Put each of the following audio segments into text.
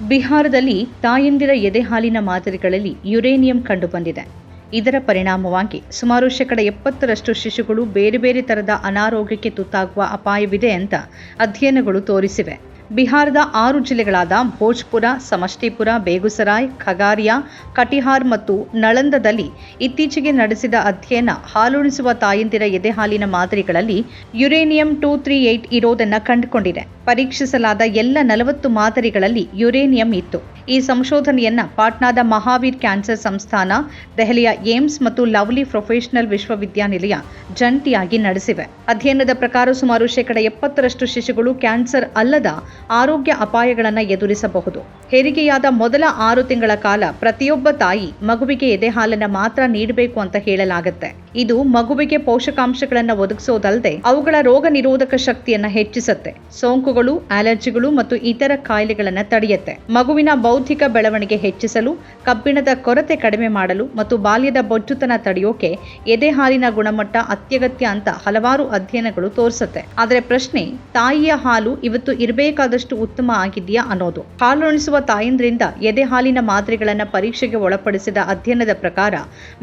ಬಿಹಾರದಲ್ಲಿ ತಾಯಂದಿರ ಎದೆಹಾಲಿನ ಮಾದರಿಗಳಲ್ಲಿ ಯುರೇನಿಯಂ ಕಂಡುಬಂದಿದೆ. ಇದರ ಪರಿಣಾಮವಾಗಿ ಸುಮಾರು ಶೇಕಡ ಎಪ್ಪತ್ತರಷ್ಟು ಶಿಶುಗಳು ಬೇರೆ ಬೇರೆ ಥರದ ಅನಾರೋಗ್ಯಕ್ಕೆ ತುತ್ತಾಗುವ ಅಪಾಯವಿದೆ ಅಂತ ಅಧ್ಯಯನಗಳು ತೋರಿಸಿವೆ. ಬಿಹಾರದ ಆರು ಜಿಲ್ಲೆಗಳಾದ ಭೋಜ್ಪುರ, ಸಮಷ್ಟಿಪುರ, ಬೇಗುಸರಾಯ್, ಖಗಾರಿಯಾ, ಕಟಿಹಾರ್ ಮತ್ತು ನಳಂದದಲ್ಲಿ ಇತ್ತೀಚೆಗೆ ನಡೆಸಿದ ಅಧ್ಯಯನ ಹಾಲುಣಿಸುವ ತಾಯಂದಿರ ಎದೆಹಾಲಿನ ಮಾದರಿಗಳಲ್ಲಿ ಯುರೇನಿಯಂ ಟೂ ತ್ರೀ ಏಟ್ ಇರೋದನ್ನು ಕಂಡುಕೊಂಡಿದೆ. ಪರೀಕ್ಷಿಸಲಾದ ಎಲ್ಲ ನಲವತ್ತು ಮಾದರಿಗಳಲ್ಲಿ ಯುರೇನಿಯಂ ಇತ್ತು. ಈ ಸಂಶೋಧನೆಯನ್ನ ಪಾಟ್ನಾದ ಮಹಾವೀರ್ ಕ್ಯಾನ್ಸರ್ ಸಂಸ್ಥಾನ, ದೆಹಲಿಯ ಏಮ್ಸ್ ಮತ್ತು ಲವ್ಲಿ ಪ್ರೊಫೆಷನಲ್ ವಿಶ್ವವಿದ್ಯಾನಿಲಯ ಜಂಟಿಯಾಗಿ ನಡೆಸಿವೆ. ಅಧ್ಯಯನದ ಪ್ರಕಾರ ಸುಮಾರು ಶೇಕಡ ಎಪ್ಪತ್ತರಷ್ಟು ಶಿಶುಗಳು ಕ್ಯಾನ್ಸರ್ ಅಲ್ಲದ ಆರೋಗ್ಯ ಅಪಾಯಗಳನ್ನು ಎದುರಿಸಬಹುದು. ಹೆರಿಗೆಯಾದ ಮೊದಲ ಆರು ತಿಂಗಳ ಕಾಲ ಪ್ರತಿಯೊಬ್ಬ ತಾಯಿ ಮಗುವಿಗೆ ಎದೆಹಾಲನ್ನು ಮಾತ್ರ ನೀಡಬೇಕು ಅಂತ ಹೇಳಲಾಗುತ್ತೆ. ಇದು ಮಗುವಿಗೆ ಪೋಷಕಾಂಶಗಳನ್ನು ಒದಗಿಸೋದಲ್ಲದೆ ಅವುಗಳ ರೋಗ ನಿರೋಧಕ ಶಕ್ತಿಯನ್ನ ಹೆಚ್ಚಿಸುತ್ತೆ. ಸೋಂಕುಗಳು, ಅಲರ್ಜಿಗಳು ಮತ್ತು ಇತರ ಕಾಯಿಲೆಗಳನ್ನು ತಡೆಯುತ್ತೆ. ಮಗುವಿನ ಬೌದ್ಧಿಕ ಬೆಳವಣಿಗೆ ಹೆಚ್ಚಿಸಲು, ಕಬ್ಬಿಣದ ಕೊರತೆ ಕಡಿಮೆ ಮಾಡಲು ಮತ್ತು ಬಾಲ್ಯದ ಬೊಜ್ಜುತನ ತಡೆಯೋಕೆ ಎದೆ ಹಾಲಿನ ಗುಣಮಟ್ಟ ಅತ್ಯಗತ್ಯ ಅಂತ ಹಲವಾರು ಅಧ್ಯಯನಗಳು ತೋರಿಸುತ್ತೆ. ಆದರೆ ಪ್ರಶ್ನೆ, ತಾಯಿಯ ಹಾಲು ಇವತ್ತು ಇರಬೇಕಾದಷ್ಟು ಉತ್ತಮ ಆಗಿದೆಯಾ ಅನ್ನೋದು. ಹಾಲುಣಿಸುವ ತಾಯಂದ್ರಿಂದ ಎದೆ ಹಾಲಿನ ಮಾದರಿಗಳನ್ನು ಪರೀಕ್ಷೆಗೆ ಒಳಪಡಿಸಿದ ಅಧ್ಯಯನದ ಪ್ರಕಾರ,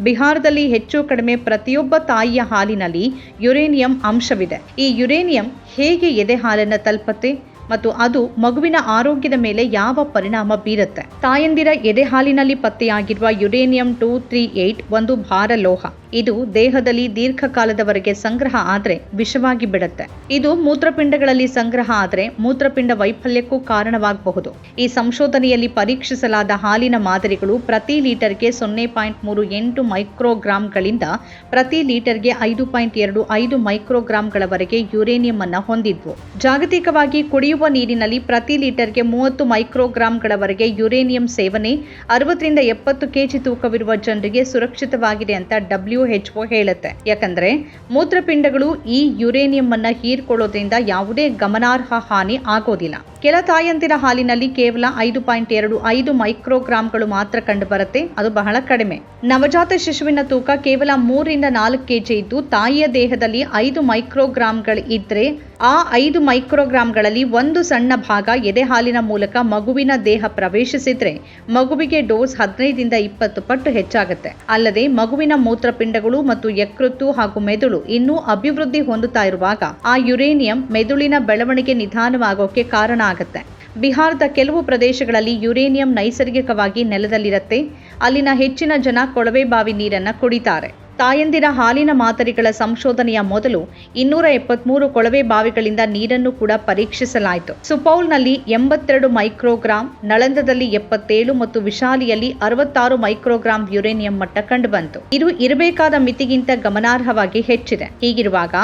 ಬಿಹಾರದಲ್ಲಿ ಹೆಚ್ಚು ಕಡಿಮೆ ಪ್ರತಿಯೊಬ್ಬ ತಾಯಿಯ ಹಾಲಿನಲ್ಲಿ ಯುರೇನಿಯಂ ಅಂಶವಿದೆ. ಈ ಯುರೇನಿಯಂ ಹೇಗೆ ಎದೆ ಹಾಲನ್ನು ತಲುಪತ್ತೆ? ಮತ್ತು ಅದು ಮಗುವಿನ ಆರೋಗ್ಯದ ಮೇಲೆ ಯಾವ ಪರಿಣಾಮ ಬೀರುತ್ತೆ. ತಾಯಂದಿರ ಎದೆ ಹಾಲಿನಲ್ಲಿ ಪತ್ತೆಯಾಗಿರುವ ಯುರೇನಿಯಂ ಟೂ ತ್ರೀ ಏಟ್ ಒಂದು ಭಾರ ಲೋಹ ಇದು ದೇಹದಲ್ಲಿ ದೀರ್ಘಕಾಲದವರೆಗೆ ಸಂಗ್ರಹ ಆದರೆ ವಿಷವಾಗಿ ಬಿಡುತ್ತೆ. ಇದು ಮೂತ್ರಪಿಂಡಗಳಲ್ಲಿ ಸಂಗ್ರಹ ಆದರೆ ಮೂತ್ರಪಿಂಡ ವೈಫಲ್ಯಕ್ಕೂ ಕಾರಣವಾಗಬಹುದು. ಈ ಸಂಶೋಧನೆಯಲ್ಲಿ ಪರೀಕ್ಷಿಸಲಾದ ಹಾಲಿನ ಮಾದರಿಗಳು ಪ್ರತಿ ಲೀಟರ್ಗೆ ಸೊನ್ನೆ ಪಾಯಿಂಟ್ ಮೂರು ಎಂಟು ಮೈಕ್ರೋಗ್ರಾಂಗಳಿಂದ ಪ್ರತಿ ಲೀಟರ್ಗೆ ಐದು ಪಾಯಿಂಟ್ ಎರಡು ಐದು ಮೈಕ್ರೋಗ್ರಾಂಗಳವರೆಗೆ ಯುರೇನಿಯಂ ಅನ್ನು ಹೊಂದಿದ್ವು. ಜಾಗತಿಕವಾಗಿ ಕುಡಿಯುವ ನೀರಿನಲ್ಲಿ ಪ್ರತಿ ಲೀಟರ್ಗೆ ಮೂವತ್ತು ಮೈಕ್ರೋಗ್ರಾಂಗಳವರೆಗೆ ಯುರೇನಿಯಂ ಸೇವನೆ, ಅರವತ್ತರಿಂದ ಎಪ್ಪತ್ತು ಕೆಜಿ ತೂಕವಿರುವ ಜನರಿಗೆ ಸುರಕ್ಷಿತವಾಗಿದೆ ಅಂತ ಡಬ್ಲ್ಯೂ ಎಚ್ಒ ಹೇಳುತ್ತೆ. ಯಾಕಂದ್ರೆ ಮೂತ್ರಪಿಂಡಗಳು ಈ ಯುರೇನಿಯಂ ಅನ್ನ ಹೀರ್ಕೊಳ್ಳೋದ್ರಿಂದ ಯಾವುದೇ ಗಮನಾರ್ಹ ಹಾನಿ ಆಗೋದಿಲ್ಲ. ಕೆಲ ತಾಯಂದಿರ ಹಾಲಿನಲ್ಲಿ ಕೇವಲ ಐದು ಪಾಯಿಂಟ್ ಎರಡು ಐದು ಮೈಕ್ರೋಗ್ರಾಂಗಳು ಮಾತ್ರ ಕಂಡುಬರುತ್ತೆ, ಅದು ಬಹಳ ಕಡಿಮೆ. ನವಜಾತ ಶಿಶುವಿನ ತೂಕ ಕೇವಲ ಮೂರರಿಂದ ನಾಲ್ಕು ಕೆಜಿ ಇದ್ದು, ತಾಯಿಯ ದೇಹದಲ್ಲಿ ಐದು ಮೈಕ್ರೋಗ್ರಾಂಗಳು ಇದ್ರೆ ಆ ಐದು ಮೈಕ್ರೋಗ್ರಾಂಗಳಲ್ಲಿ ಒಂದು ಸಣ್ಣ ಭಾಗ ಎದೆಹಾಲಿನ ಮೂಲಕ ಮಗುವಿನ ದೇಹ ಪ್ರವೇಶಿಸಿದ್ರೆ ಮಗುವಿಗೆ ಡೋಸ್ ಹದಿನೈದಿಂದ ಇಪ್ಪತ್ತು ಪಟ್ಟು ಹೆಚ್ಚಾಗುತ್ತೆ. ಅಲ್ಲದೆ ಮಗುವಿನ ಮೂತ್ರಪಿಂಡಗಳು ಮತ್ತು ಯಕೃತ್ತು ಹಾಗೂ ಮೆದುಳು ಇನ್ನೂ ಅಭಿವೃದ್ಧಿ ಹೊಂದುತ್ತಾ ಇರುವಾಗ ಆ ಯುರೇನಿಯಂ ಮೆದುಳಿನ ಬೆಳವಣಿಗೆ ನಿಧಾನವಾಗೋಕೆ ಕಾರಣ ಆಗುತ್ತೆ. ಬಿಹಾರದ ಕೆಲವು ಪ್ರದೇಶಗಳಲ್ಲಿ ಯುರೇನಿಯಂ ನೈಸರ್ಗಿಕವಾಗಿ ನೆಲದಲ್ಲಿರುತ್ತೆ. ಅಲ್ಲಿನ ಹೆಚ್ಚಿನ ಜನ ಕೊಳವೆ ಬಾವಿ ನೀರನ್ನು ಕುಡಿತಾರೆ. ತಾಯಂದಿರ ಹಾಲಿನ ಮಾದರಿಗಳ ಸಂಶೋಧನೆಯ ಮೊದಲು ಇನ್ನೂರ ಎಪ್ಪತ್ಮೂರು ಕೊಳವೆ ಬಾವಿಗಳಿಂದ ನೀರನ್ನು ಕೂಡ ಪರೀಕ್ಷಿಸಲಾಯಿತು. ಸುಪೌಲ್ನಲ್ಲಿ ಎಂಬತ್ತೆರಡು ಮೈಕ್ರೋಗ್ರಾಂ, ನಳಂದದಲ್ಲಿ ಎಪ್ಪತ್ತೇಳು ಮತ್ತು ವಿಶಾಲಿಯಲ್ಲಿ ಅರವತ್ತಾರು ಮೈಕ್ರೋಗ್ರಾಂ ಯುರೇನಿಯಂ ಮಟ್ಟ ಕಂಡುಬಂತು. ಇದು ಇರಬೇಕಾದ ಮಿತಿಗಿಂತ ಗಮನಾರ್ಹವಾಗಿ ಹೆಚ್ಚಿದೆ. ಹೀಗಿರುವಾಗ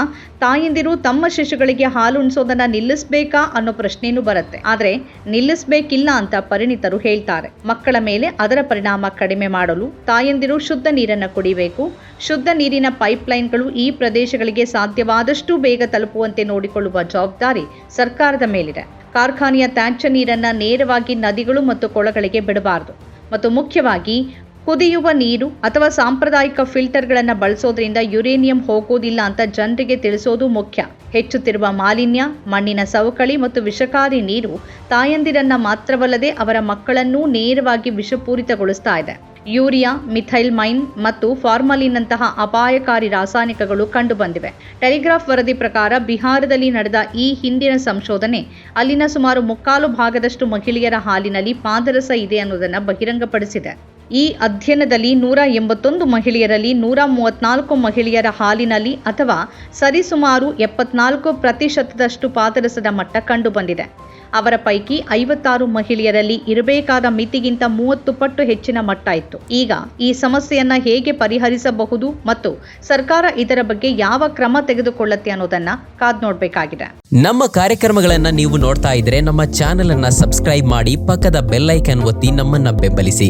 ತಾಯಂದಿರು ತಮ್ಮ ಶಿಶುಗಳಿಗೆ ಹಾಲು ಉಣಿಸೋದನ್ನ ನಿಲ್ಲಿಸಬೇಕಾ ಅನ್ನೋ ಪ್ರಶ್ನೆಯೂ ಬರುತ್ತೆ. ಆದರೆ ನಿಲ್ಲಿಸಬೇಕಿಲ್ಲ ಅಂತ ಪರಿಣಿತರು ಹೇಳ್ತಾರೆ. ಮಕ್ಕಳ ಮೇಲೆ ಅದರ ಪರಿಣಾಮ ಕಡಿಮೆ ಮಾಡಲು ತಾಯಂದಿರು ಶುದ್ಧ ನೀರನ್ನು ಕುಡಿಬೇಕು ಶುದ್ಧ ನೀರಿನ ಪೈಪ್ಲೈನ್ಗಳು ಈ ಪ್ರದೇಶಗಳಿಗೆ ಸಾಧ್ಯವಾದಷ್ಟು ಬೇಗ ತಲುಪುವಂತೆ ನೋಡಿಕೊಳ್ಳುವ ಜವಾಬ್ದಾರಿ ಸರ್ಕಾರದ ಮೇಲಿದೆ. ಕಾರ್ಖಾನೆಯ ತ್ಯಾಜ್ಯ ನೀರನ್ನು ನೇರವಾಗಿ ನದಿಗಳು ಮತ್ತು ಕೊಳಗಳಿಗೆ ಬಿಡಬಾರದು. ಮತ್ತು ಮುಖ್ಯವಾಗಿ, ಕುದಿಯುವ ನೀರು ಅಥವಾ ಸಾಂಪ್ರದಾಯಿಕ ಫಿಲ್ಟರ್ಗಳನ್ನು ಬಳಸೋದ್ರಿಂದ ಯುರೇನಿಯಂ ಹೋಗೋದಿಲ್ಲ ಅಂತ ಜನರಿಗೆ ತಿಳಿಸೋದು ಮುಖ್ಯ. ಹೆಚ್ಚುತ್ತಿರುವ ಮಾಲಿನ್ಯ, ಮಣ್ಣಿನ ಸವಕಳಿ ಮತ್ತು ವಿಷಕಾರಿ ನೀರು ತಾಯಂದಿರನ್ನ ಮಾತ್ರವಲ್ಲದೆ ಅವರ ಮಕ್ಕಳನ್ನೂ ನೇರವಾಗಿ ವಿಷಪೂರಿತಗೊಳಿಸ್ತಾ ಇದೆ. ಯೂರಿಯಾ, ಮಿಥೈಲ್ ಮೈನ್ ಮತ್ತು ಫಾರ್ಮಲಿನ್ನಂತಹ ಅಪಾಯಕಾರಿ ರಾಸಾಯನಿಕಗಳು ಕಂಡುಬಂದಿವೆ. ಟೆಲಿಗ್ರಾಫ್ ವರದಿ ಪ್ರಕಾರ ಬಿಹಾರದಲ್ಲಿ ನಡೆದ ಈ ಹಿಂದಿನ ಸಂಶೋಧನೆ ಅಲ್ಲಿನ ಸುಮಾರು ಮುಕ್ಕಾಲು ಭಾಗದಷ್ಟು ಮಹಿಳೆಯರ ಹಾಲಿನಲ್ಲಿ ಪಾದರಸ ಇದೆ ಅನ್ನೋದನ್ನು ಬಹಿರಂಗಪಡಿಸಿದೆ. ಈ ಅಧ್ಯಯನದಲ್ಲಿ ನೂರ ಎಂಬತ್ತೊಂದು ಮಹಿಳೆಯರಲ್ಲಿ ನೂರ ಮೂವತ್ನಾಲ್ಕು ಮಹಿಳೆಯರ ಹಾಲಿನಲ್ಲಿ ಅಥವಾ ಸರಿಸುಮಾರು ಎಪ್ಪತ್ನಾಲ್ಕು ಪ್ರತಿಶತದಷ್ಟು ಪಾದರಸದ ಮಟ್ಟ ಕಂಡುಬಂದಿದೆ. ಅವರ ಪೈಕಿ ಐವತ್ತಾರು ಮಹಿಳೆಯರಲ್ಲಿ ಇರಬೇಕಾದ ಮಿತಿಗಿಂತ ಮೂವತ್ತು ಪಟ್ಟು ಹೆಚ್ಚಿನ ಮಟ್ಟ ಇತ್ತು. ಈಗ ಈ ಸಮಸ್ಯೆಯನ್ನ ಹೇಗೆ ಪರಿಹರಿಸಬಹುದು ಮತ್ತು ಸರ್ಕಾರ ಇದರ ಬಗ್ಗೆ ಯಾವ ಕ್ರಮ ತೆಗೆದುಕೊಳ್ಳುತ್ತೆ ಅನ್ನೋದನ್ನ ಕಾದ್ ನೋಡಬೇಕಾಗಿದೆ. ನಮ್ಮ ಕಾರ್ಯಕ್ರಮಗಳನ್ನ ನೀವು ನೋಡ್ತಾ ಇದ್ರೆ ನಮ್ಮ ಚಾನೆಲ್ ಅನ್ನ ಸಬ್ಸ್ಕ್ರೈಬ್ ಮಾಡಿ ಪಕ್ಕದ ಬೆಲ್ ಐಕನ್ ಒತ್ತಿ ನಮ್ಮನ್ನ ಬೆಂಬಲಿಸಿ.